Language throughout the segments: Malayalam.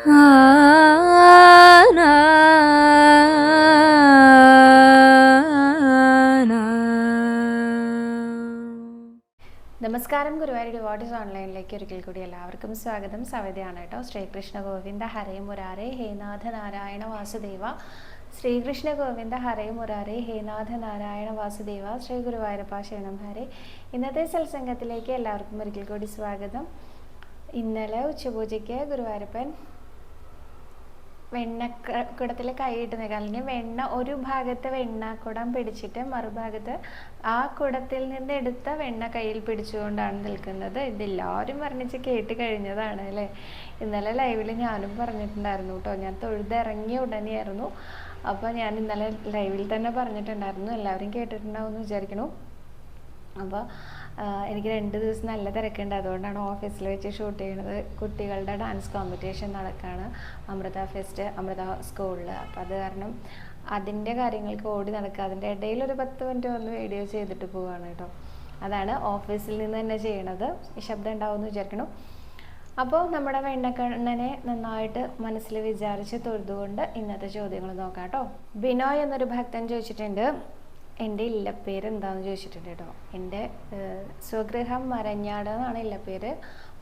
നമസ്കാരം ഗുരുവായൂർ ഡിവോട്ടീസ് ഓൺലൈനിലേക്ക് ഒരിക്കൽ കൂടി എല്ലാവർക്കും സ്വാഗതം. സവിതയാണ് കേട്ടോ. ശ്രീകൃഷ്ണ ഗോവിന്ദ ഹരേ മുരാരേ ഹേനാഥ നാരായണ വാസുദേവ. ശ്രീകൃഷ്ണ ഗോവിന്ദ ഹരേ മുരാരേ ഹേനാഥ നാരായണ വാസുദേവ. ശ്രീ ഗുരുവായൂരപ്പ ശരണം ഹരേ. ഇന്നത്തെ സത്സംഗത്തിലേക്ക് എല്ലാവർക്കും ഒരിക്കൽ കൂടി സ്വാഗതം. ഇന്നലെ ഉച്ചപൂജയ്ക്ക് ഗുരുവായൂരപ്പൻ വെണ്ണക്കുടത്തിൽ കൈയിട്ട് നിൽക്കുക അല്ലെങ്കിൽ വെണ്ണ ഒരു ഭാഗത്ത് വെണ്ണക്കുടം പിടിച്ചിട്ട് മറുഭാഗത്ത് ആ കുടത്തിൽ നിന്ന് എടുത്ത വെണ്ണ കയ്യിൽ പിടിച്ചുകൊണ്ടാണ് നിൽക്കുന്നത്. ഇതെല്ലാവരും വർണിച്ച് കേട്ട് കഴിഞ്ഞതാണ് അല്ലേ? ഇന്നലെ ലൈവിൽ ഞാനും പറഞ്ഞിട്ടുണ്ടായിരുന്നു കേട്ടോ ഞാൻ തൊഴുതിറങ്ങിയ ഉടനെയായിരുന്നു അപ്പോൾ ഞാൻ ഇന്നലെ ലൈവിൽ തന്നെ പറഞ്ഞിട്ടുണ്ടായിരുന്നു. എല്ലാവരും കേട്ടിട്ടുണ്ടാവും എന്ന് വിചാരിക്കണു അപ്പോൾ എനിക്ക് രണ്ട് ദിവസം നല്ല തിരക്കുണ്ട്. അതുകൊണ്ടാണ് ഓഫീസിൽ വെച്ച് ഷൂട്ട് ചെയ്യുന്നത്. കുട്ടികളുടെ ഡാൻസ് കോമ്പറ്റീഷൻ നടക്കുകയാണ് അമൃത ഫെസ്റ്റ് അമൃത സ്കൂളിൽ അപ്പോൾ അത് കാരണം അതിന്റെ കാര്യങ്ങൾക്ക് ഓടി നടക്കുക. അതിന്റെ ഇടയിൽ ഒരു പത്ത് മിനിറ്റ് വന്ന് വീഡിയോ ചെയ്തിട്ട് പോവുകയാണ് കേട്ടോ. അതാണ് ഓഫീസിൽ നിന്ന് തന്നെ ചെയ്യണത്. ശബ്ദം ഉണ്ടാവുമെന്ന് വിചാരിക്കണം അപ്പോൾ നമ്മുടെ വെണ്ണക്കണ്ണനെ നന്നായിട്ട് മനസ്സിൽ വിചാരിച്ച് തൊഴുതുകൊണ്ട് ഇന്നത്തെ ചോദ്യങ്ങൾ നോക്കാം കേട്ടോ. ബിനോയ് എന്നൊരു ഭക്തൻ ചോദിച്ചിട്ടുണ്ട്. എന്റെ ഇല്ലപ്പേര് എന്താണെന്ന് ചോദിച്ചിട്ടുണ്ട് കേട്ടോ. എന്റെ സ്വഗൃഹം മരഞ്ഞാട് എന്നാണ് ഇല്ലപ്പേര്.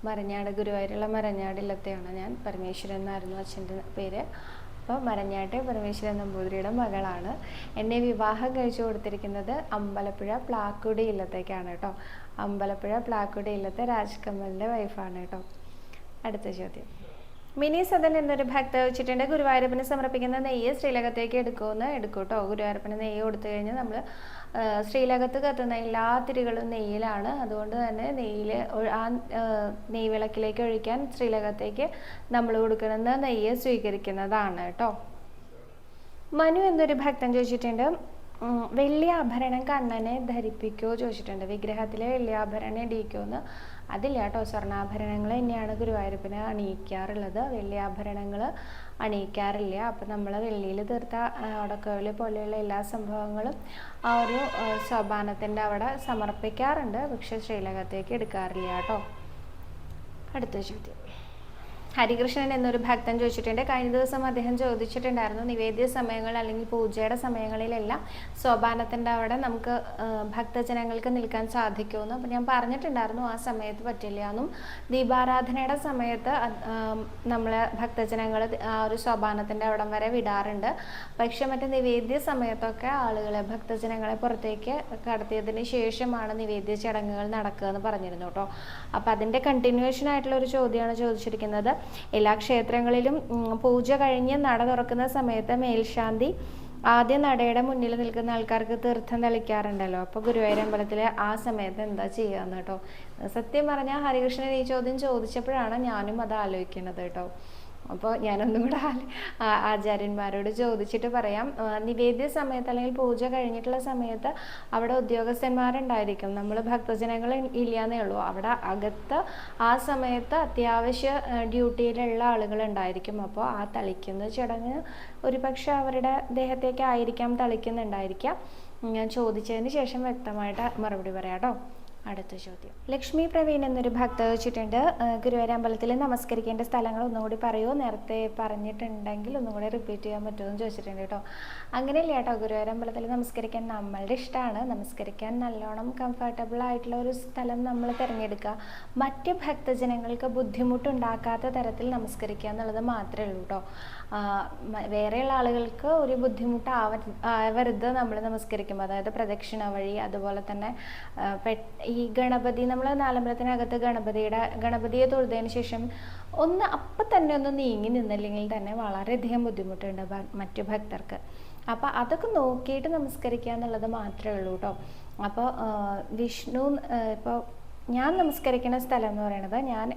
മരഞ്ഞാട് ഗുരുവായൂരുള്ള മരഞ്ഞാട് ഇല്ലത്തെയാണ് ഞാൻ. പരമേശ്വരൻ എന്നായിരുന്നു അച്ഛന്റെ പേര്. അപ്പോൾ മരഞ്ഞാട്ടെ പരമേശ്വരൻ നമ്പൂതിരിയുടെ മകളാണ്. എന്നെ വിവാഹം കഴിച്ചു കൊടുത്തിരിക്കുന്നത് അമ്പലപ്പുഴ പ്ലാക്കുടി ഇല്ലത്തേക്കാണ് കേട്ടോ. അമ്പലപ്പുഴ പ്ലാക്കുടി ഇല്ലത്തെ രാജ്കമലിന്റെ വൈഫാണ് കേട്ടോ. അടുത്ത ചോദ്യം. മിനി സദൻ എന്നൊരു ഭക്ത വെച്ചിട്ടുണ്ട്. ഗുരുവായൂരപ്പന് സമർപ്പിക്കുന്ന നെയ്യ് ശ്രീലകത്തേക്ക് എടുക്കുമെന്ന് എടുക്കും കേട്ടോ. ഗുരുവായൂരപ്പന് നെയ്യ് കൊടുത്തു കഴിഞ്ഞാൽ നമ്മൾ ശ്രീലകത്ത് കത്തുന്ന എല്ലാ തിരികളും നെയ്യിലാണ്. അതുകൊണ്ട് തന്നെ നെയ്യിൽ ആ നെയ്യ് വിളക്കിലേക്ക് ഒഴിക്കാൻ ശ്രീലകത്തേക്ക് നമ്മൾ കൊടുക്കുന്ന നെയ്യ് സ്വീകരിക്കുന്നതാണ് കേട്ടോ. മനു എന്നൊരു ഭക്തൻ ചോദിച്ചിട്ടുണ്ട്. വെള്ളി ആഭരണം കണ്ണനെ ധരിപ്പിക്കോ ചോദിച്ചിട്ടുണ്ട്. വിഗ്രഹത്തിലെ വെള്ളി ആഭരണം ഇടിക്കുമെന്ന് അതില്ല കേട്ടോ. സ്വർണാഭരണങ്ങൾ തന്നെയാണ് ഗുരുവായൂരപ്പന് അണിയിക്കാറുള്ളത്. വെള്ളി ആഭരണങ്ങൾ അണിയിക്കാറില്ല. അപ്പം നമ്മൾ വെള്ളിയിൽ തീർത്ത ഉടക്കവിളി പോലെയുള്ള എല്ലാ സംഭവങ്ങളും ആ ഒരു സോപാനത്തിന്റെ അവിടെ സമർപ്പിക്കാറുണ്ട്. പക്ഷെ ശ്രീലകത്തേക്ക് എടുക്കാറില്ല കേട്ടോ. അടുത്ത ചോദ്യം. ഹരികൃഷ്ണൻ എന്നൊരു ഭക്തൻ ചോദിച്ചിട്ടുണ്ട്. കഴിഞ്ഞ ദിവസം അദ്ദേഹം ചോദിച്ചിട്ടുണ്ടായിരുന്നു നിവേദ്യ സമയങ്ങൾ അല്ലെങ്കിൽ പൂജയുടെ സമയങ്ങളിലെല്ലാം സോപാനത്തിന്റെ അവിടെ നമുക്ക് ഭക്തജനങ്ങൾക്ക് നിൽക്കാൻ സാധിക്കുമെന്ന്. അപ്പം ഞാൻ പറഞ്ഞിട്ടുണ്ടായിരുന്നു ആ സമയത്ത് പറ്റില്ല എന്നും. ദീപാരാധനയുടെ സമയത്ത് നമ്മൾ ഭക്തജനങ്ങൾ ആ ഒരു സോപാനത്തിന്റെ അവിടം വരെ വിടാറുണ്ട്. പക്ഷെ മറ്റേ നിവേദ്യ സമയത്തൊക്കെ ആളുകളെ ഭക്തജനങ്ങളെ പുറത്തേക്ക് കടത്തിയതിന് ശേഷമാണ് നിവേദ്യ ചടങ്ങുകൾ നടക്കുക എന്ന് പറഞ്ഞിരുന്നു കേട്ടോ. അപ്പം അതിന്റെ കണ്ടിന്യൂവേഷൻ ആയിട്ടുള്ള ഒരു ചോദ്യമാണ് ചോദിച്ചിരിക്കുന്നത്. എല്ലാ ക്ഷേത്രങ്ങളിലും പൂജ കഴിഞ്ഞ് നട തുറക്കുന്ന സമയത്ത് മേൽശാന്തി ആദ്യ നടയുടെ മുന്നിൽ നിൽക്കുന്ന ആൾക്കാർക്ക് തീർത്ഥം തളിക്കാറുണ്ടല്ലോ. അപ്പോൾ ഗുരുവായൂർ അമ്പലത്തിലെ ആ സമയത്ത് എന്താ ചെയ്യാന്ന് കേട്ടോ? സത്യം പറഞ്ഞാൽ ഹരികൃഷ്ണൻ ഈ ചോദ്യം ചോദിച്ചപ്പോഴാണ് ഞാനും അത് ആലോചിക്കുന്നത് കേട്ടോ. അപ്പോൾ ഞാനൊന്നും കൂടെ ആചാര്യന്മാരോട് ചോദിച്ചിട്ട് പറയാം. നിവേദ്യ സമയത്ത് അല്ലെങ്കിൽ പൂജ കഴിഞ്ഞിട്ടുള്ള സമയത്ത് അവിടെ ഉദ്യോഗസ്ഥന്മാരുണ്ടായിരിക്കും. നമ്മൾ ഭക്തജനങ്ങൾ ഇല്ലാന്നേ ഉള്ളൂ. അവിടെ അകത്ത് ആ സമയത്ത് അത്യാവശ്യ ഡ്യൂട്ടിയിലുള്ള ആളുകൾ ഉണ്ടായിരിക്കും അപ്പോൾ ആ തളിക്കുന്ന ചടങ്ങ് ഒരുപക്ഷെ അവരുടെ ദേഹത്തേക്ക് തളിക്കുന്നുണ്ടായിരിക്കാം. ഞാൻ ചോദിച്ചതിന് ശേഷം വ്യക്തമായിട്ട് മറുപടി പറയാം കേട്ടോ. അടുത്ത ചോദ്യം. ലക്ഷ്മി പ്രവീൺ എന്നൊരു ഭക്ത വെച്ചിട്ടുണ്ട് ഗുരുവരാമ്പലത്തിൽ നമസ്കരിക്കേണ്ട സ്ഥലങ്ങൾ ഒന്നുകൂടി പറയുമോ നേരത്തെ പറഞ്ഞിട്ടുണ്ടെങ്കിൽ ഒന്നുകൂടി റിപ്പീറ്റ് ചെയ്യാൻ പറ്റുമോ എന്ന് ചോദിച്ചിട്ടുണ്ട് കേട്ടോ. അങ്ങനെയല്ല കേട്ടോ ഗുരുവരാമ്പലത്തിൽ നമസ്കരിക്കാൻ നമ്മളുടെ ഇഷ്ടമാണ്. നമസ്കരിക്കാൻ നല്ലോണം കംഫർട്ടബിൾ ആയിട്ടുള്ള ഒരു സ്ഥലം നമ്മൾ തിരഞ്ഞെടുക്കുക. മറ്റ് ഭക്തജനങ്ങൾക്ക് ബുദ്ധിമുട്ടുണ്ടാക്കാത്ത തരത്തിൽ നമസ്കരിക്കുക എന്നുള്ളത് മാത്രമേ ഉള്ളൂ കേട്ടോ. വേറെയുള്ള ആളുകൾക്ക് ഒരു ബുദ്ധിമുട്ട് ആവരുത് നമ്മൾ നമസ്കരിക്കുമ്പോൾ. അതായത് പ്രദക്ഷിണ വഴി അതുപോലെ തന്നെ ഗണപതി നമ്മൾ നാലമ്പലത്തിനകത്ത് ഗണപതിയുടെ ഗണപതിയെ തൊഴുതതിന് ശേഷം ഒന്ന് അപ്പം തന്നെ ഒന്ന് നീങ്ങി നിന്നില്ലെങ്കിൽ തന്നെ വളരെയധികം ബുദ്ധിമുട്ടുണ്ട് മറ്റു ഭക്തർക്ക്. അപ്പോൾ അതൊക്കെ നോക്കിയിട്ട് നമസ്കരിക്കുക എന്നുള്ളത് മാത്രമേ ഉള്ളൂ കേട്ടോ അപ്പോൾ വിഷ്ണു ഇപ്പോൾ ഞാൻ നമസ്കരിക്കുന്ന സ്ഥലം എന്ന് പറയുന്നത് ഞാൻ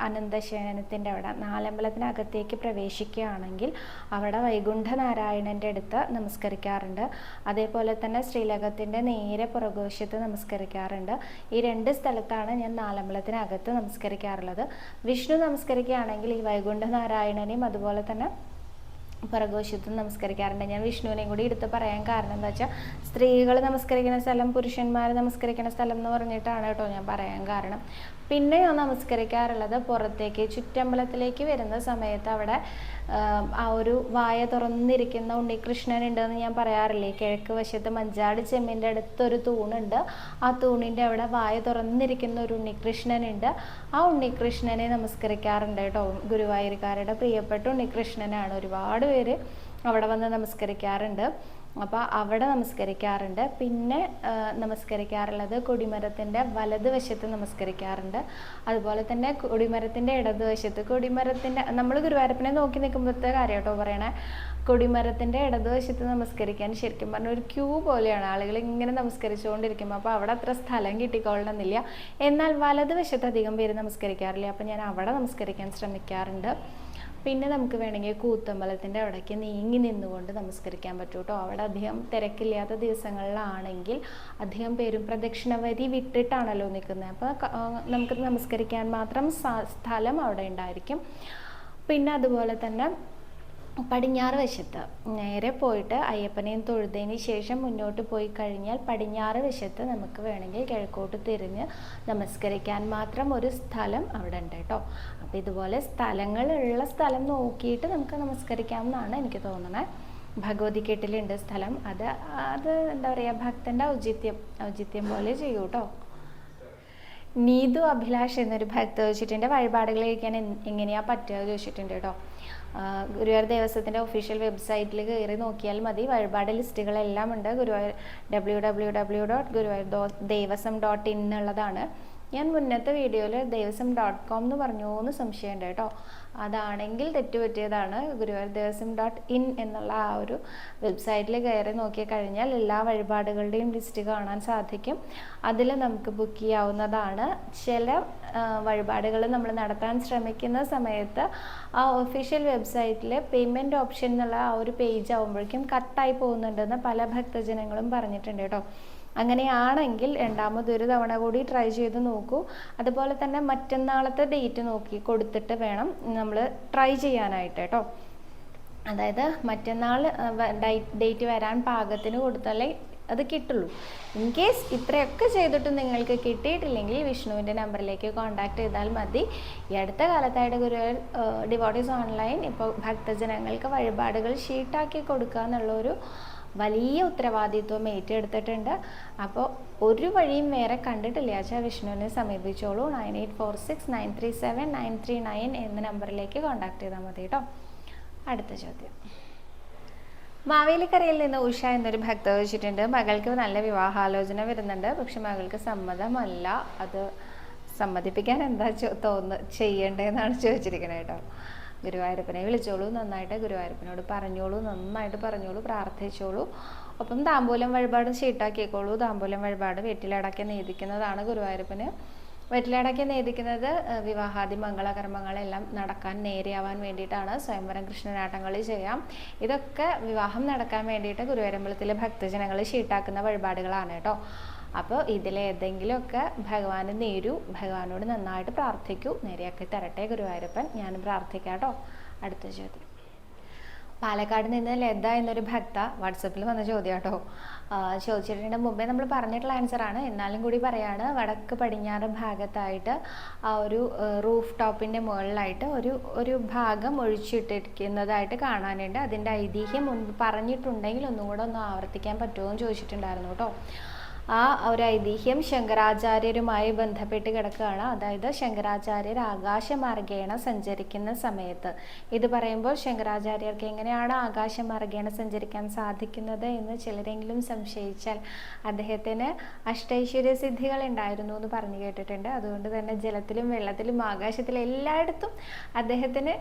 അനന്തശയനത്തിന്റെ അവിടെ നാലമ്പലത്തിനകത്തേക്ക് പ്രവേശിക്കുകയാണെങ്കിൽ അവിടെ വൈകുണ്ഠനാരായണന്റെ അടുത്ത് നമസ്കരിക്കാറുണ്ട്. അതേപോലെ തന്നെ ശ്രീലകത്തിന്റെ നേരെ പുറകോശത്ത് നമസ്കരിക്കാറുണ്ട്. ഈ രണ്ട് സ്ഥലത്താണ് ഞാൻ നാലമ്പലത്തിനകത്ത് നമസ്കരിക്കാറുള്ളത്. വിഷ്ണു നമസ്കരിക്കുകയാണെങ്കിൽ ഈ വൈകുണ്ഠനാരായണനെയും അതുപോലെ തന്നെ പുറകുവശത്തും നമസ്കരിക്കാറുണ്ട്. ഞാൻ വിഷ്ണുവിനെയും കൂടി എടുത്ത് പറയാൻ കാരണം എന്താ വെച്ചാൽ സ്ത്രീകൾ നമസ്കരിക്കുന്ന സ്ഥലം പുരുഷന്മാർ നമസ്കരിക്കുന്ന സ്ഥലം എന്ന് പറഞ്ഞിട്ടാണ് കേട്ടോ ഞാൻ പറയാൻ കാരണം. പിന്നെ ഞാൻ നമസ്കരിക്കാറുള്ളത് പുറത്തേക്ക് ചുറ്റമ്പലത്തിലേക്ക് വരുന്ന സമയത്ത് അവിടെ ആ ഒരു വായ തുറന്നിരിക്കുന്ന ഉണ്ണികൃഷ്ണൻ ഉണ്ടെന്ന് ഞാൻ പറയാറില്ലേ? കിഴക്ക് വശത്ത് മഞ്ചാട് ചെമ്മിന്റെ അടുത്തൊരു തൂണുണ്ട്. ആ തൂണിന്റെ അവിടെ വായ തുറന്നിരിക്കുന്ന ഒരു ഉണ്ണികൃഷ്ണനുണ്ട്. ആ ഉണ്ണികൃഷ്ണനെ നമസ്കരിക്കാറുണ്ട് കേട്ടോ. ഗുരുവായൂരുകാരുടെ പ്രിയപ്പെട്ട ഉണ്ണികൃഷ്ണനാണ്. ഒരുപാട് പേര് അവിടെ വന്ന് നമസ്കരിക്കാറുണ്ട്. അപ്പോൾ അവിടെ നമസ്കരിക്കാറുണ്ട്. പിന്നെ നമസ്കരിക്കാറുള്ളത് കൊടിമരത്തിന്റെ വലതുവശത്ത് നമസ്കരിക്കാറുണ്ട്. അതുപോലെ തന്നെ കൊടിമരത്തിന്റെ ഇടതുവശത്ത് കൊടിമരത്തിന്റെ നമ്മൾ ഗുരുവായൂരപ്പനെ നോക്കി നിൽക്കുമ്പോഴത്തെ കാര്യം കേട്ടോ പറയണേ. കൊടിമരത്തിന്റെ ഇടതുവശത്ത് നമസ്കരിക്കാൻ ശരിക്കും പറഞ്ഞാൽ ഒരു ക്യൂ പോലെയാണ്. ആളുകൾ ഇങ്ങനെ നമസ്കരിച്ചുകൊണ്ടിരിക്കുമ്പോൾ അപ്പോൾ അവിടെ അത്ര സ്ഥലം കിട്ടിക്കൊള്ളണമെന്നില്ല. എന്നാൽ വലതുവശത്ത് അധികം പേര് നമസ്കരിക്കാറില്ല. അപ്പോൾ ഞാൻ അവിടെ നമസ്കരിക്കാൻ ശ്രമിക്കാറുണ്ട്. പിന്നെ നമുക്ക് വേണമെങ്കിൽ കൂത്തമ്പലത്തിന്റെ അവിടേക്ക് നീങ്ങി നിന്നുകൊണ്ട് നമസ്കരിക്കാൻ പറ്റും കേട്ടോ. അവിടെ അധികം തിരക്കില്ലാത്ത ദിവസങ്ങളിലാണെങ്കിൽ അധികം പേരും പ്രദക്ഷിണ വരി വിട്ടിട്ടാണല്ലോ നിൽക്കുന്നത്. അപ്പോൾ നമുക്ക് നമസ്കരിക്കാൻ മാത്രം സ്ഥലം അവിടെ ഉണ്ടായിരിക്കും. പിന്നെ അതുപോലെ തന്നെ പടിഞ്ഞാറ് വശത്ത്. നേരെ പോയിട്ട് അയ്യപ്പനെയും തൊഴുതതിന് ശേഷം മുന്നോട്ട് പോയി കഴിഞ്ഞാൽ പടിഞ്ഞാറ് വശത്ത് നമുക്ക് വേണമെങ്കിൽ കിഴക്കോട്ട് തിരിഞ്ഞ് നമസ്കരിക്കാൻ മാത്രം ഒരു സ്ഥലം അവിടെ ഉണ്ട് കേട്ടോ. അപ്പോൾ ഇതുപോലെ സ്ഥലങ്ങളുള്ള സ്ഥലം നോക്കിയിട്ട് നമുക്ക് നമസ്കരിക്കാമെന്നാണ് എനിക്ക് തോന്നുന്നത് ഭഗവതിക്കെട്ടിലുണ്ട് സ്ഥലം. അത് അത് എന്താ പറയുക ഭക്തന്റെ ഔചിത്യം ഔചിത്യം പോലെ ചെയ്യൂ കേട്ടോ. നീതു അഭിലാഷ് എന്നൊരു ഭക്ത ചോദിച്ചിട്ടുണ്ട് വഴിപാടുകൾ കഴിക്കാൻ എൻ- എങ്ങനെയാ പറ്റുക ചോദിച്ചിട്ടുണ്ട് കേട്ടോ. ഗുരുവായൂർ ദേവസ്വത്തിന്റെ ഒഫീഷ്യൽ വെബ്സൈറ്റിൽ കയറി നോക്കിയാൽ മതി. വഴിപാട് ലിസ്റ്റുകളെല്ലാം ഉണ്ട്. Guruvayur W W W dot Guruvayur Devaswom dot in എന്നുള്ളതാണ് ഞാൻ മുന്നത്തെ വീഡിയോയിൽ ദേവസ്വം ഡോട്ട് കോം എന്ന് പറഞ്ഞു എന്ന് സംശയമുണ്ട് കേട്ടോ. അതാണെങ്കിൽ തെറ്റുപറ്റിയതാണ് ഗുരുവായൂർ ദേവസ്വം ഡോട്ട് ഇൻ എന്നുള്ള ആ ഒരു വെബ്സൈറ്റിൽ കയറി നോക്കി കഴിഞ്ഞാൽ എല്ലാ വഴിപാടുകളുടെയും ലിസ്റ്റ് കാണാൻ സാധിക്കും. അതിൽ നമുക്ക് ബുക്ക് ചെയ്യാവുന്നതാണ്. ചില വഴിപാടുകൾ നമ്മൾ നടത്താൻ ശ്രമിക്കുന്ന സമയത്ത് ആ ഒഫീഷ്യൽ വെബ്സൈറ്റിൽ പേയ്മെന്റ് ഓപ്ഷൻ എന്നുള്ള ആ ഒരു പേജ് ആകുമ്പോഴേക്കും കട്ടായി പോകുന്നുണ്ടെന്ന് പല ഭക്തജനങ്ങളും പറഞ്ഞിട്ടുണ്ട് കേട്ടോ. അങ്ങനെയാണെങ്കിൽ രണ്ടാമത് ഒരു തവണ കൂടി ട്രൈ ചെയ്ത് നോക്കൂ. അതുപോലെ തന്നെ മറ്റന്നാളത്തെ ഡേറ്റ് നോക്കി കൊടുത്തിട്ട് വേണം നമ്മൾ ട്രൈ ചെയ്യാനായിട്ട് കേട്ടോ അതായത് മറ്റന്നാൾ ഡേറ്റ് വരാൻ പാകത്തിന് കൊടുത്താലേ അത് കിട്ടുള്ളൂ. ഇൻ കേസ് ഇത്രയൊക്കെ ചെയ്തിട്ട് നിങ്ങൾക്ക് കിട്ടിയിട്ടില്ലെങ്കിൽ വിഷ്ണുവിന്റെ നമ്പറിലേക്ക് കോൺടാക്ട് ചെയ്താൽ മതി. ഈ അടുത്ത കാലത്തായിട്ട് ഗുരുവർ ഡിവോട്ടീസ് ഓൺലൈൻ ഇപ്പോൾ ഭക്തജനങ്ങൾക്ക് വഴിപാടുകൾ ഷീട്ടാക്കി കൊടുക്കുക എന്നുള്ളൊരു വലിയ ഉത്തരവാദിത്വം ഏറ്റെടുത്തിട്ടുണ്ട്. അപ്പോൾ ഒരു വഴിയും വേറെ കണ്ടിട്ടില്ല. ചാ വിഷ്ണുവിനെ സമീപിച്ചോളൂ. Nine eight four six nine three seven nine three nine എന്ന നമ്പറിലേക്ക് കോൺടാക്ട് ചെയ്താൽ മതി കേട്ടോ. അടുത്ത ചോദ്യം. മാവേലിക്കരയിൽ നിന്ന് ഉഷ എന്നൊരു ഭക്ത വെച്ചിട്ടുണ്ട് മകൾക്ക് നല്ല വിവാഹാലോചന വരുന്നുണ്ട്. പക്ഷെ മകൾക്ക് സമ്മതമല്ല. അത് സമ്മതിപ്പിക്കാൻ എന്താ തോന്നുന്നു തോന്നു ചെയ്യേണ്ടതെന്നാണ് ചോദിച്ചിരിക്കുന്നത് കേട്ടോ. ഗുരുവായൂരപ്പനെ വിളിച്ചോളൂ നന്നായിട്ട് ഗുരുവായൂരപ്പനോട് പറഞ്ഞോളൂ നന്നായിട്ട് പറഞ്ഞോളൂ പ്രാർത്ഥിച്ചോളൂ. ഒപ്പം താമ്പൂലം വഴിപാട് ഷീട്ടാക്കിക്കോളൂ താമ്പൂലം വഴിപാട് വീട്ടിലടക്കി നീതിക്കുന്നതാണ് ഗുരുവായൂരപ്പന്. വെറ്റിലടക്കി നേദിക്കുന്നത് വിവാഹാദി മംഗളകർമ്മങ്ങളെല്ലാം നടക്കാൻ നേരെയാവാൻ വേണ്ടിയിട്ടാണ് സ്വയംവരം കൃഷ്ണനാട്ടങ്ങൾ ചെയ്യാം. ഇതൊക്കെ വിവാഹം നടക്കാൻ വേണ്ടിയിട്ട് ഗുരുവരമ്പലത്തിലെ ഭക്തജനങ്ങൾ ഷീട്ടാക്കുന്ന വഴിപാടുകളാണ് കേട്ടോ. അപ്പോൾ ഇതിലേതെങ്കിലുമൊക്കെ ഭഗവാന് നേരൂ ഭഗവാനോട് നന്നായിട്ട് പ്രാർത്ഥിക്കൂ. നേരെയാക്കി തരട്ടെ ഗുരുവായൂരപ്പൻ. ഞാനും പ്രാർത്ഥിക്കാം കേട്ടോ അടുത്ത ചോദ്യം. പാലക്കാട് നിന്ന് ലത എന്നൊരു ഭക്ത വാട്സപ്പിൽ വന്ന ചോദ്യം കേട്ടോ ചോദിച്ചിട്ടുണ്ട് മുമ്പേ നമ്മൾ പറഞ്ഞിട്ടുള്ള ആൻസറാണ് എന്നാലും കൂടി പറയാണ് വടക്ക് പടിഞ്ഞാറ് ഭാഗത്തായിട്ട് ആ ഒരു റൂഫ് ടോപ്പിന്റെ മുകളിലായിട്ട് ഒരു ഒരു ഭാഗം ഒഴിച്ചിട്ടിരിക്കുന്നതായിട്ട് കാണാനുണ്ട്. അതിന്റെ ഐതിഹ്യം മുൻപ് പറഞ്ഞിട്ടുണ്ടെങ്കിൽ ഒന്നും കൂടെ ഒന്ന് ആവർത്തിക്കാൻ പറ്റുമോ എന്ന് ചോദിച്ചിട്ടുണ്ടായിരുന്നു കേട്ടോ. ആ ഒരു ഐതിഹ്യം ശങ്കരാചാര്യരുമായി ബന്ധപ്പെട്ട് കിടക്കുകയാണ്. അതായത് ശങ്കരാചാര്യർ ആകാശമാർഗേണ സഞ്ചരിക്കുന്ന സമയത്ത്. ഇത് പറയുമ്പോൾ ശങ്കരാചാര്യർക്ക് എങ്ങനെയാണ് ആകാശമാർഗേണ സഞ്ചരിക്കാൻ സാധിക്കുന്നത് എന്ന് ചിലരെങ്കിലും സംശയിച്ചാൽ അദ്ദേഹത്തിന് അഷ്ടൈശ്വര്യ സിദ്ധികൾ ഉണ്ടായിരുന്നു എന്ന് പറഞ്ഞു കേട്ടിട്ടുണ്ട്. അതുകൊണ്ട് തന്നെ ജലത്തിലും വെള്ളത്തിലും ആകാശത്തിലും എല്ലായിടത്തും അദ്ദേഹത്തിന്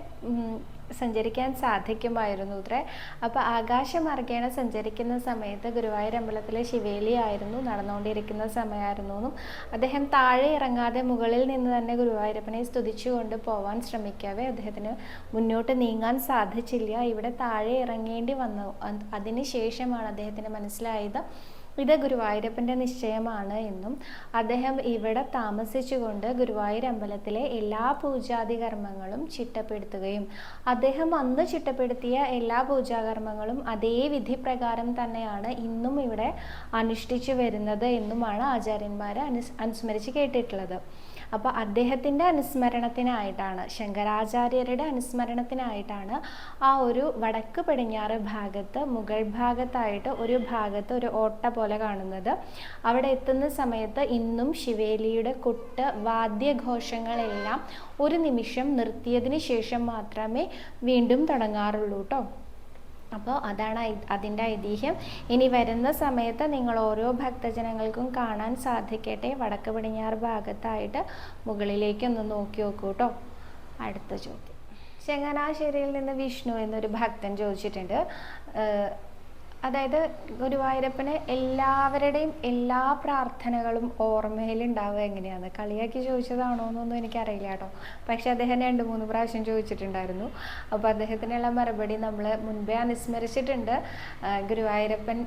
സഞ്ചരിക്കാൻ സാധിക്കുമായിരുന്നു ഇത്രേ. അപ്പോൾ ആകാശമാർഗേണ സഞ്ചരിക്കുന്ന സമയത്ത് ഗുരുവായൂർ അമ്പലത്തിലെ ശിവേലി ആയിരുന്നു നടന്നുകൊണ്ടിരിക്കുന്ന സമയമായിരുന്നു എന്നും അദ്ദേഹം താഴെ ഇറങ്ങാതെ മുകളിൽ നിന്ന് തന്നെ ഗുരുവായൂരപ്പനെ സ്തുതിച്ചുകൊണ്ട് പോവാൻ ശ്രമിക്കവേ അദ്ദേഹത്തിന് മുന്നോട്ട് നീങ്ങാൻ സാധിച്ചില്ല. ഇവിടെ താഴെ ഇറങ്ങേണ്ടി വന്നു അതിനുശേഷമാണ് അതിന് ശേഷമാണ് അദ്ദേഹത്തിന് മനസ്സിലായത് ഇത് ഗുരുവായൂരപ്പന്റെ നിശ്ചയമാണ് എന്നും അദ്ദേഹം ഇവിടെ താമസിച്ചുകൊണ്ട് ഗുരുവായൂർ അമ്പലത്തിലെ എല്ലാ പൂജാതി കർമ്മങ്ങളും ചിട്ടപ്പെടുത്തുകയും അദ്ദേഹം അന്ന് ചിട്ടപ്പെടുത്തിയ എല്ലാ പൂജാകർമ്മങ്ങളും അതേ വിധി പ്രകാരം തന്നെയാണ് ഇന്നും ഇവിടെ അനുഷ്ഠിച്ചു വരുന്നത് എന്നുമാണ് ആചാര്യന്മാർ അനുസ് അനുസ്മരിച്ച് കേട്ടിട്ടുള്ളത്. അപ്പോൾ അദ്ദേഹത്തിന്റെ അനുസ്മരണത്തിനായിട്ടാണ് ശങ്കരാചാര്യരുടെ അനുസ്മരണത്തിനായിട്ടാണ് ആ ഒരു വടക്ക് പടിഞ്ഞാറ് ഭാഗത്ത് മുഗൾ ഭാഗത്തായിട്ട് ഒരു ഭാഗത്ത് ഒരു ഓട്ട പോലെ കാണുന്നത്. അവിടെ എത്തുന്ന സമയത്ത് ഇന്നും ശിവേലിയുടെ കൊട്ട് വാദ്യഘോഷങ്ങളെല്ലാം ഒരു നിമിഷം നിർത്തിയതിന് ശേഷം മാത്രമേ വീണ്ടും തുടങ്ങാറുള്ളൂ കേട്ടോ അപ്പോൾ അതാണ് അതിന്റെ ഐതിഹ്യം. ഇനി വരുന്ന സമയത്ത് നിങ്ങൾ ഓരോ ഭക്തജനങ്ങൾക്കും കാണാൻ സാധിക്കട്ടെ. വടക്ക് പടിഞ്ഞാറ് ഭാഗത്തായിട്ട് മുകളിലേക്കൊന്ന് നോക്കി നോക്കൂ കേട്ടോ അടുത്ത ചോദ്യം. ചങ്ങനാശ്ശേരിയിൽ നിന്ന് വിഷ്ണു എന്നൊരു ഭക്തൻ ചോദിച്ചിട്ടുണ്ട്. അതായത് ഗുരുവായൂരപ്പന് എല്ലാവരുടെയും എല്ലാ പ്രാർത്ഥനകളും ഓർമ്മയിൽ ഉണ്ടാവുക എങ്ങനെയാണ്? കളിയാക്കി ചോദിച്ചതാണോ എന്നൊന്നും എനിക്കറിയില്ല കേട്ടോ. പക്ഷെ അദ്ദേഹം രണ്ട് മൂന്ന് പ്രാവശ്യം ചോദിച്ചിട്ടുണ്ടായിരുന്നു. അപ്പോൾ അദ്ദേഹത്തിനുള്ള മറുപടി നമ്മൾ മുൻപേ അനുസ്മരിച്ചിട്ടുണ്ട്. ഗുരുവായൂരപ്പൻ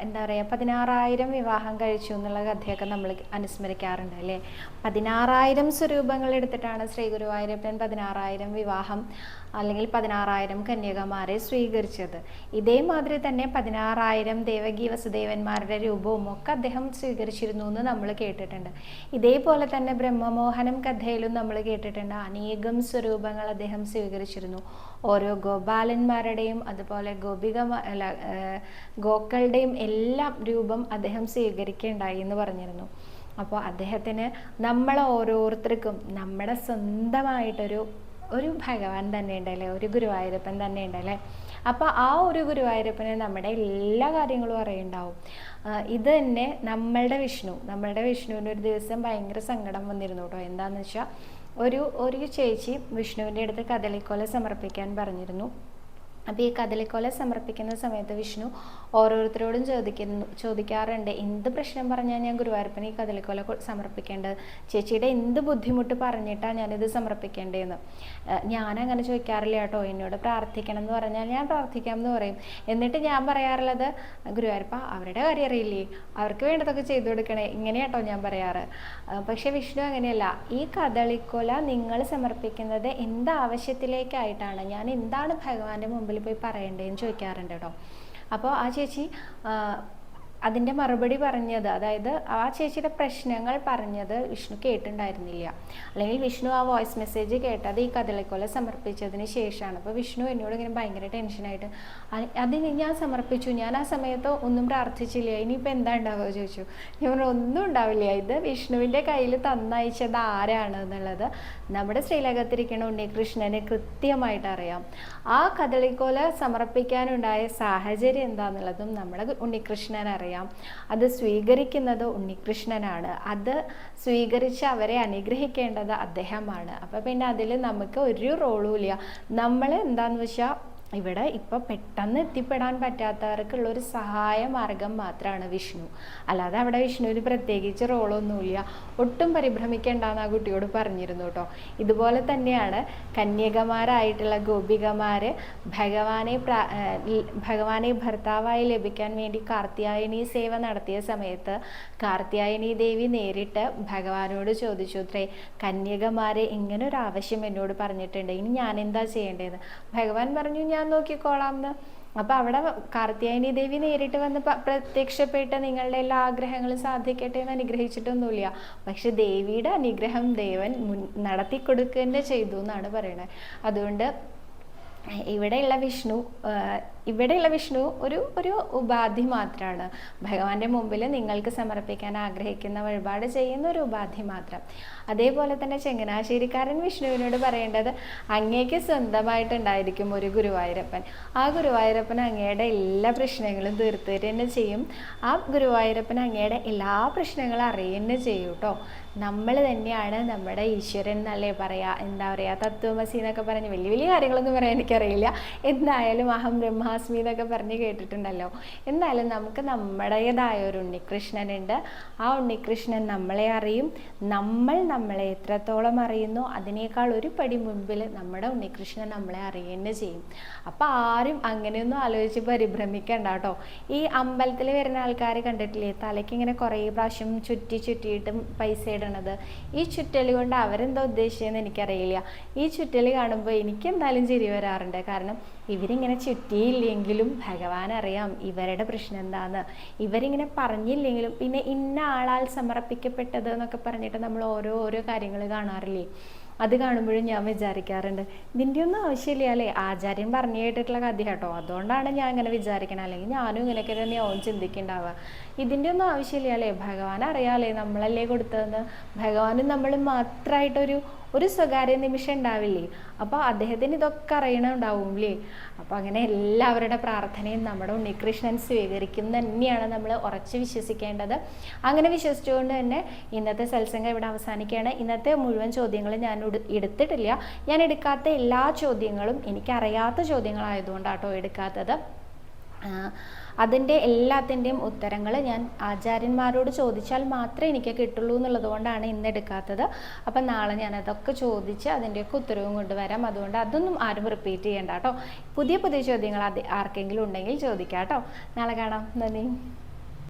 എന്താ പറയുക പതിനാറായിരം വിവാഹം കഴിച്ചു എന്നുള്ള കഥയൊക്കെ നമ്മൾ അനുസ്മരിക്കാറുണ്ട് അല്ലേ? പതിനാറായിരം സ്വരൂപങ്ങൾ എടുത്തിട്ടാണ് ശ്രീ ഗുരുവായൂരപ്പൻ പതിനാറായിരം വിവാഹം അല്ലെങ്കിൽ പതിനാറായിരം കന്യകമാരെ സ്വീകരിച്ചത്. ഇതേമാതിരി തന്നെ പതിനാറായിരം ദേവകീ വസുദേവന്മാരുടെ രൂപവും ഒക്കെ അദ്ദേഹം സ്വീകരിച്ചിരുന്നു എന്ന് നമ്മൾ കേട്ടിട്ടുണ്ട്. ഇതേപോലെ തന്നെ ബ്രഹ്മമോഹനം കഥയിലും നമ്മൾ കേട്ടിട്ടുണ്ട്. അനേകം സ്വരൂപങ്ങൾ അദ്ദേഹം സ്വീകരിച്ചിരുന്നു. ഓരോ ഗോപാലന്മാരുടെയും അതുപോലെ ഗോപിക അല്ല ഏർ ഗോക്കളുടെയും എല്ലാം രൂപം അദ്ദേഹം സ്വീകരിക്കേണ്ടായി എന്ന് പറഞ്ഞിരുന്നു. അപ്പോൾ അദ്ദേഹത്തിന് നമ്മളെ ഓരോരുത്തർക്കും നമ്മുടെ സ്വന്തമായിട്ടൊരു ഒരു ഭഗവാൻ തന്നെ ഉണ്ടല്ലേ ഒരു ഗുരുവായൂരപ്പൻ തന്നെ ഉണ്ടല്ലേ അപ്പോൾ ആ ഒരു ഗുരുവായൂരപ്പന് നമ്മുടെ എല്ലാ കാര്യങ്ങളും അറിയുണ്ടാവും. ഇത് തന്നെ നമ്മളുടെ വിഷ്ണു. നമ്മളുടെ വിഷ്ണുവിന് ഒരു ദിവസം ഭയങ്കര സങ്കടം വന്നിരുന്നു കേട്ടോ. എന്താണെന്ന് വെച്ചാൽ ഒരു ഒരു ചേച്ചി വിഷ്ണുവിന്റെ അടുത്ത് കദളിക്കൊല സമർപ്പിക്കാൻ പറഞ്ഞിരുന്നു. അപ്പോൾ ഈ കദളിക്കൊല സമർപ്പിക്കുന്ന സമയത്ത് വിഷ്ണു ഓരോരുത്തരോടും ചോദിക്കുന്നു ചോദിക്കാറുണ്ട് എന്ത് പ്രശ്നം പറഞ്ഞാൽ ഞാൻ ഗുരുവായൂരപ്പന് ഈ കദളിക്കൊല കൊ- സമർപ്പിക്കേണ്ടത്? ചേച്ചിയുടെ എന്ത് ബുദ്ധിമുട്ട് പറഞ്ഞിട്ടാണ് ഞാനിത് സമർപ്പിക്കേണ്ടതെന്ന്? ഞാനങ്ങനെ ചോദിക്കാറില്ല കേട്ടോ എന്നോട് പ്രാർത്ഥിക്കണം എന്ന് പറഞ്ഞാൽ ഞാൻ പ്രാർത്ഥിക്കാം എന്ന് പറയും. എന്നിട്ട് ഞാൻ പറയാറുള്ളത് ഗുരുവായൂരപ്പ അവരുടെ കാര്യം അറിയില്ലേ? അവർക്ക് വേണ്ടതൊക്കെ ചെയ്തു കൊടുക്കണേ. ഇങ്ങനെയാട്ടോ ഞാൻ പറയാറ്. പക്ഷേ വിഷ്ണു അങ്ങനെയല്ല. ഈ കദളിക്കൊല നിങ്ങൾ സമർപ്പിക്കുന്നത് എന്താവശ്യത്തിലേക്കായിട്ടാണ് ഞാൻ എന്താണ് ഭഗവാന്റെ മുമ്പിൽ പോയി പറയണ്ടേന്ന് ചോദിക്കാറുണ്ട് കേട്ടോ അപ്പോൾ ആ ചേച്ചി അതിന്റെ മറുപടി പറഞ്ഞത് അതായത് ആ ചേച്ചിയുടെ പ്രശ്നങ്ങൾ പറഞ്ഞത് വിഷ്ണു കേട്ടിട്ടുണ്ടായിരുന്നില്ല. അല്ലെങ്കിൽ വിഷ്ണു ആ വോയിസ് മെസ്സേജ് കേട്ടത് ഈ കഥളിക്കൊല സമർപ്പിച്ചതിന് ശേഷമാണ്. അപ്പോൾ വിഷ്ണു എന്നോട് ഇങ്ങനെ ഭയങ്കര ടെൻഷനായിട്ട് "അ- അതിന് ഞാൻ സമർപ്പിച്ചു ഞാൻ ആ സമയത്ത് ഒന്നും പ്രാർത്ഥിച്ചില്ല ഇനിയിപ്പോൾ എന്താ ഉണ്ടാവുക? ചോദിച്ചു. ഞാൻ ഒന്നും ഉണ്ടാവില്ല ഇത് വിഷ്ണുവിന്റെ കയ്യിൽ തന്നയച്ചത് ആരാണ് എന്നുള്ളത് നമ്മുടെ ശ്രീലകത്തിരിക്കുന്ന ഉണ്ണികൃഷ്ണന് കൃത്യമായിട്ട് അറിയാം. ആ കദളിക്കോല സമർപ്പിക്കാനുണ്ടായ സാഹചര്യം എന്താണെന്നുള്ളതും നമ്മുടെ ഉണ്ണികൃഷ്ണൻ അറിയാം അത് സ്വീകരിക്കുന്നത് ഉണ്ണികൃഷ്ണനാണ്. അത് സ്വീകരിച്ച് അവരെ അനുഗ്രഹിക്കേണ്ടത് അദ്ദേഹമാണ്. അപ്പോൾ പിന്നെ അതിൽ നമുക്ക് ഒരു റോളും ഇല്ല. നമ്മൾ എന്താണെന്ന് വെച്ചാൽ ഇവിടെ ഇപ്പോൾ പെട്ടെന്ന് എത്തിപ്പെടാൻ പറ്റാത്തവർക്കുള്ള ഒരു സഹായ മാർഗം മാത്രമാണ് വിഷ്ണു. അല്ലാതെ അവിടെ വിഷ്ണുവിന് പ്രത്യേകിച്ച് റോളൊന്നുമില്ല ഒട്ടും പരിഭ്രമിക്കേണ്ടെന്ന് ആ കുട്ടിയോട് പറഞ്ഞിരുന്നു കേട്ടോ ഇതുപോലെ തന്നെയാണ് കന്യകമാരായിട്ടുള്ള ഗോപികമാർ ഭഗവാനെ ഭഗവാനെ ഭർത്താവായി ലഭിക്കാൻ വേണ്ടി കാർത്തിയായനി സേവ നടത്തിയ സമയത്ത് കാർത്തിയായനി ദേവി നേരിട്ട് ഭഗവാനോട് ചോദിച്ചു അത്രേ കന്യകമാരെ ഇങ്ങനെ ഒരു ആവശ്യം എന്നോട് പറഞ്ഞിട്ടുണ്ട്. ഇനി ഞാൻ എന്താ ചെയ്യേണ്ടതെന്ന് ഭഗവാൻ പറഞ്ഞു ഞാൻ നോക്കിക്കോളാം എന്ന് അപ്പൊ അവിടെ കാർത്തിയായനി ദേവി നേരിട്ട് വന്ന് പ്രത്യക്ഷപ്പെട്ട് നിങ്ങളുടെ എല്ലാ ആഗ്രഹങ്ങളും സാധിക്കട്ടെ എന്ന് അനുഗ്രഹിച്ചിട്ടൊന്നുമില്ല. പക്ഷെ ദേവിയുടെ അനുഗ്രഹം ദേവൻ മുൻ നടത്തി കൊടുക്കുക തന്നെ ചെയ്തു എന്നാണ് പറയുന്നത് അതുകൊണ്ട് ഇവിടെയുള്ള വിഷ്ണു ഇവിടെയുള്ള വിഷ്ണു ഒരു ഒരു ഉപാധി മാത്രമാണ് ഭഗവാന്റെ മുമ്പിൽ നിങ്ങൾക്ക് സമർപ്പിക്കാൻ ആഗ്രഹിക്കുന്ന വഴിപാട് ചെയ്യുന്ന ഒരു ഉപാധി മാത്രം. അതേപോലെ തന്നെ ചങ്ങനാശ്ശേരിക്കാരൻ വിഷ്ണുവിനോട് പറയേണ്ടത് അങ്ങേക്ക് സ്വന്തമായിട്ടുണ്ടായിരിക്കും ഒരു ഗുരുവായൂരപ്പൻ. ആ ഗുരുവായൂരപ്പൻ അങ്ങയുടെ എല്ലാ പ്രശ്നങ്ങളും തീർത്തു തന്നെ ചെയ്യും. ആ ഗുരുവായൂരപ്പൻ അങ്ങയുടെ എല്ലാ പ്രശ്നങ്ങളും അറിയുക ചെയ്യൂട്ടോ നമ്മൾ തന്നെയാണ് നമ്മുടെ ഈശ്വരൻ എന്നല്ലേ പറയാ? എന്താ പറയുക തത്വമസി എന്നൊക്കെ പറഞ്ഞ് വലിയ വലിയ കാര്യങ്ങളൊന്നും പറയാൻ എനിക്കറിയില്ല. എന്തായാലും അഹം ബ്രഹ്മാസ്മി എന്നൊക്കെ പറഞ്ഞ് കേട്ടിട്ടുണ്ടല്ലോ. എന്നാലും നമുക്ക് നമ്മുടേതായ ഒരു ഉണ്ണികൃഷ്ണനുണ്ട്. ആ ഉണ്ണികൃഷ്ണൻ നമ്മളെ അറിയും. നമ്മൾ നമ്മളെ എത്രത്തോളം അറിയുന്നു അതിനേക്കാൾ ഒരു പടി മുൻപിൽ നമ്മുടെ ഉണ്ണികൃഷ്ണൻ നമ്മളെ അറിയുക ചെയ്യും. അപ്പോൾ ആരും അങ്ങനെയൊന്നും ആലോചിച്ച് പരിഭ്രമിക്കണ്ട കേട്ടോ. ഈ അമ്പലത്തിൽ വരുന്ന ആൾക്കാർ കണ്ടിട്ടില്ലേ? തലയ്ക്ക് ഇങ്ങനെ കുറേ പ്രാവശ്യം ചുറ്റി ചുറ്റിയിട്ടും പൈസയുടെ ഇടണത്? ഈ ചുറ്റൽ കൊണ്ട് അവരെന്താ ഉദ്ദേശിച്ചതെന്ന് എനിക്കറിയില്ല. ഈ ചുറ്റൽ കാണുമ്പോൾ എനിക്ക് എന്തായാലും ചിരി വരാറുണ്ട്. കാരണം ഇവരിങ്ങനെ ചുറ്റിയില്ലെങ്കിലും ഭഗവാൻ അറിയാം ഇവരുടെ പ്രശ്നം എന്താന്ന്. ഇവരിങ്ങനെ പറഞ്ഞില്ലെങ്കിലും പിന്നെ ഇന്ന ആളാൽ സമർപ്പിക്കപ്പെട്ടത് എന്നൊക്കെ പറഞ്ഞിട്ട് നമ്മൾ ഓരോ ഓരോ കാര്യങ്ങൾ കാണാറില്ലേ? അത് കാണുമ്പോഴും ഞാൻ വിചാരിക്കാറുണ്ട്. ഇതിന്റെ ഒന്നും ആവശ്യമില്ല അല്ലേ? ആചാര്യൻ പറഞ്ഞു കേട്ടിട്ടുള്ള കഥ കേട്ടോ. അതുകൊണ്ടാണ് ഞാൻ ഇങ്ങനെ വിചാരിക്കണം. അല്ലെങ്കിൽ ഞാനും ഇങ്ങനെയൊക്കെ തന്നെയാവും ചിന്തിക്കുന്നുണ്ടാവുക ഇതിന്റെ ഒന്നും ആവശ്യമില്ല അല്ലേ? ഭഗവാൻ അറിയാമല്ലേ നമ്മളല്ലേ കൊടുത്തതെന്ന്? ഭഗവാനും നമ്മൾ മാത്രമായിട്ടൊരു ഒരു സ്വകാര്യ നിമിഷം ഉണ്ടാവില്ലേ? അപ്പോൾ അദ്ദേഹത്തിന് ഇതൊക്കെ അറിയണമുണ്ടാവില്ലേ അപ്പോൾ അങ്ങനെ എല്ലാവരുടെ പ്രാർത്ഥനയും നമ്മുടെ ഉണ്ണികൃഷ്ണൻ സ്വീകരിക്കുന്ന തന്നെയാണ് നമ്മൾ ഉറച്ച് വിശ്വസിക്കേണ്ടത്. അങ്ങനെ വിശ്വസിച്ചുകൊണ്ട് തന്നെ ഇന്നത്തെ സത്സംഗം ഇവിടെ അവസാനിക്കുകയാണ്. ഇന്നത്തെ മുഴുവൻ ചോദ്യങ്ങളും ഞാൻ എടുത്തിട്ടില്ല. ഞാൻ എടുക്കാത്ത എല്ലാ ചോദ്യങ്ങളും എനിക്കറിയാത്ത ചോദ്യങ്ങളായതുകൊണ്ടാട്ടോ എടുക്കാത്തത്. അതിന്റെ എല്ലാത്തിന്റെയും ഉത്തരങ്ങൾ ഞാൻ ആചാര്യന്മാരോട് ചോദിച്ചാൽ മാത്രമേ എനിക്ക് കിട്ടുള്ളൂ എന്നുള്ളത് കൊണ്ടാണ് ഇന്ന് എടുക്കാത്തത്. അപ്പം നാളെ ഞാൻ അതൊക്കെ ചോദിച്ച് അതിന്റെയൊക്കെ ഉത്തരവും കൊണ്ടുവരാം. അതുകൊണ്ട് അതൊന്നും ആരും റിപ്പീറ്റ് ചെയ്യേണ്ട കേട്ടോ. പുതിയ പുതിയ ചോദ്യങ്ങൾ അത് ആർക്കെങ്കിലും ഉണ്ടെങ്കിൽ ചോദിക്കാം കേട്ടോ. നാളെ കാണാം. നന്ദി.